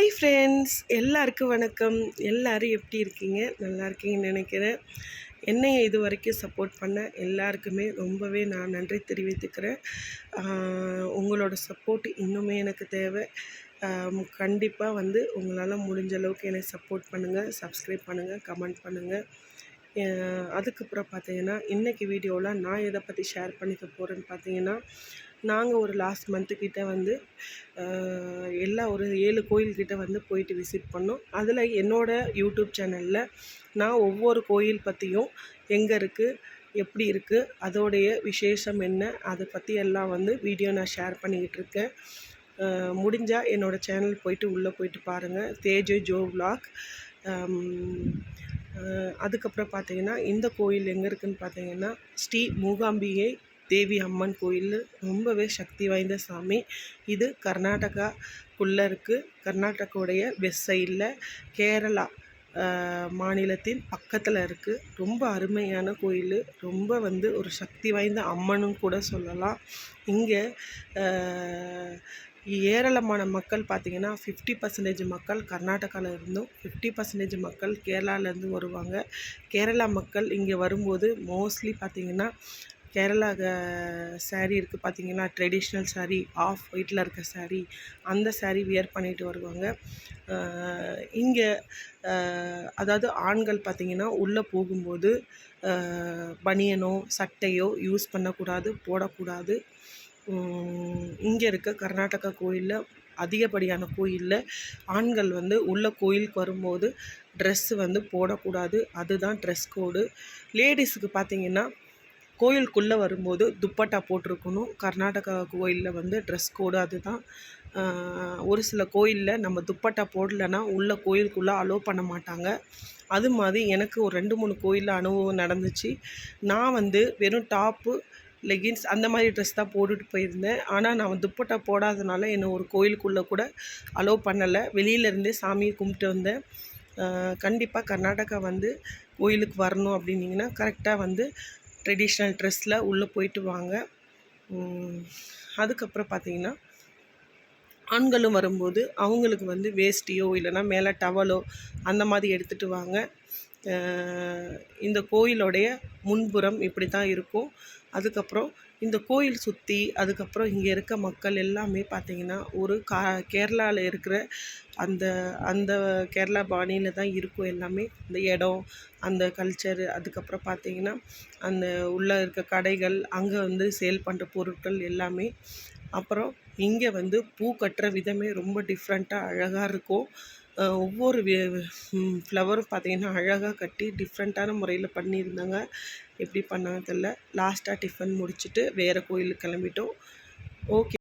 Hi friends எல்லாருக்கும் வணக்கம். எல்லோரும் எப்படி இருக்கீங்க? நல்லா இருக்கீங்கன்னு நினைக்கிறேன். என்னையை இது வரைக்கும் சப்போர்ட் பண்ண எல்லாருக்குமே ரொம்பவே நான் நன்றி தெரிவித்துக்கிறேன். உங்களோட சப்போர்ட் இன்னுமே எனக்கு தேவை. கண்டிப்பாக வந்து உங்களால் முடிஞ்ச அளவுக்கு என்னை சப்போர்ட் பண்ணுங்கள் சப்ஸ்கிரைப் பண்ணுங்கள் கமெண்ட் பண்ணுங்கள் அதுக்கப்புறம் பார்த்தீங்கன்னா இன்றைக்கி வீடியோவில் நான் எதை பற்றி ஷேர் பண்ணிக்க போகிறேன்னு பார்த்தீங்கன்னா நாங்கள் ஒரு லாஸ்ட் மந்த்துக்கிட்ட வந்து எல்லா ஒரு ஏழு கோயில்கிட்ட வந்து போயிட்டு விசிட் பண்ணோம். அதில் என்னோடய யூடியூப் சேனலில் நான் ஒவ்வொரு கோயில் பற்றியும் எங்கே இருக்குது எப்படி இருக்குது அதோடைய விசேஷம் என்ன அதை பற்றி எல்லாம் வந்து வீடியோ நான் ஷேர் பண்ணிக்கிட்டு இருக்கேன். முடிஞ்சால் என்னோடய சேனல் போயிட்டு உள்ளே போயிட்டு பாருங்கள் தேஜு ஜோ விலாக் அதுக்கப்புறம் பார்த்தீங்கன்னா இந்த கோயில் எங்கே இருக்குதுன்னு பார்த்தீங்கன்னா ஸ்ரீ மூகாம்பிகை தேவி அம்மன் கோயில் ரொம்பவே சக்தி வாய்ந்த சாமி. இது கர்நாடகாக்குள்ளே இருக்குது கர்நாடகாவுடைய வெஸ்ட் சைடில் கேரளா மாநிலத்தின் பக்கத்தில் இருக்குது ரொம்ப அருமையான கோயில். ரொம்ப வந்து ஒரு சக்தி வாய்ந்த அம்மனும் கூட சொல்லலாம். இங்கே ஏராளமான மக்கள் பார்த்திங்கன்னா ஃபிஃப்டி பர்சன்டேஜ் மக்கள் கர்நாடகாவில் இருந்தும் ஃபிஃப்டி பர்சன்டேஜ் மக்கள் கேரளாவிலேருந்து வருவாங்க. கேரளா மக்கள் இங்கே வரும்போது மோஸ்ட்லி பார்த்திங்கன்னா கேரளா சாரீ இருக்குது பார்த்தீங்கன்னா ட்ரெடிஷ்னல் சாரீ ஆஃப் ஒயிட்டில் இருக்க சாரீ அந்த சாரீ வியர் பண்ணிட்டு வருவாங்க. இங்கே அதாவது ஆண்கள் பார்த்திங்கன்னா உள்ளே போகும்போது பனியனோ சட்டையோ யூஸ் பண்ணக்கூடாது போடக்கூடாது. இங்கே இருக்க கர்நாடகா கோயிலில் அதிகப்படியான கோயிலில் ஆண்கள் வந்து உள்ள கோயிலுக்கு வரும்போது ட்ரெஸ்ஸு வந்து போடக்கூடாது. அதுதான் ட்ரெஸ் கோடு லேடிஸுக்கு பார்த்திங்கன்னா கோயிலுக்குள்ளே வரும்போது துப்பட்டா போட்டிருக்கணும். கர்நாடகா கோயிலில் வந்து ட்ரெஸ் கோடு அதுதான். ஒரு சில கோயிலில் நம்ம துப்பட்டா போடலைன்னா உள்ளே கோயிலுக்குள்ளே அலோவ் பண்ண மாட்டாங்க. அது மாதிரி எனக்கு ஒரு ரெண்டு மூணு கோயிலில் அனுபவம் நடந்துச்சு. நான் வந்து வெறும் டாப்பு லெகின்ஸ் அந்த மாதிரி ட்ரெஸ் தான் போட்டுட்டு போயிருந்தேன். ஆனால் நான் துப்பட்டா போடாதனால என்னை ஒரு கோயிலுக்குள்ளே கூட அலோவ் பண்ணலை. வெளியிலேருந்தே சாமியை கும்பிட்டு வந்தேன். கண்டிப்பாக கர்நாடகா வந்து கோயிலுக்கு வரணும் அப்படின்னிங்கன்னா கரெக்டாக வந்து ட்ரெடிஷ்னல் ட்ரெஸ்ஸில் உள்ளே போயிட்டு வாங்க. அதுக்கப்புறம் பார்த்தீங்கன்னா ஆண்களும் வரும்போது அவங்களுக்கு வந்து வேஷ்டியோ இல்லைன்னா மேலே டவலோ அந்த மாதிரி எடுத்துகிட்டு வாங்க. இந்த கோயிலோடைய முன்புறம் இப்படி தான் இருக்கும். அதுக்கப்புறம் இந்த கோயில் சுற்றி அதுக்கப்புறம் இங்கே இருக்க மக்கள் எல்லாமே பார்த்திங்கன்னா ஒரு கா கேரளாவில் இருக்கிற அந்த அந்த கேரளா பாணியில் தான் இருக்கும் எல்லாமே. இந்த இடம் அந்த கல்ச்சரு அதுக்கப்புறம் பார்த்திங்கன்னா அந்த உள்ளே இருக்க கடைகள் அங்கே வந்து சேல் பண்ணுற பொருட்கள் எல்லாமே. அப்புறம் இங்கே வந்து பூ கட்டுற விதமே ரொம்ப டிஃப்ரெண்ட்டாக அழகாக இருக்கும். ஒவ்வொரு ஃப்ளவரும் பார்த்திங்கன்னா அழகாக கட்டி டிஃப்ரெண்ட்டான முறையில் பண்ணியிருந்தாங்க. எப்படி பண்ணாங்க தெரில லாஸ்ட்டாக டிஃபன் முடிச்சுட்டு வேறு கோயிலுக்கு கிளம்பிட்டோம். ஓகே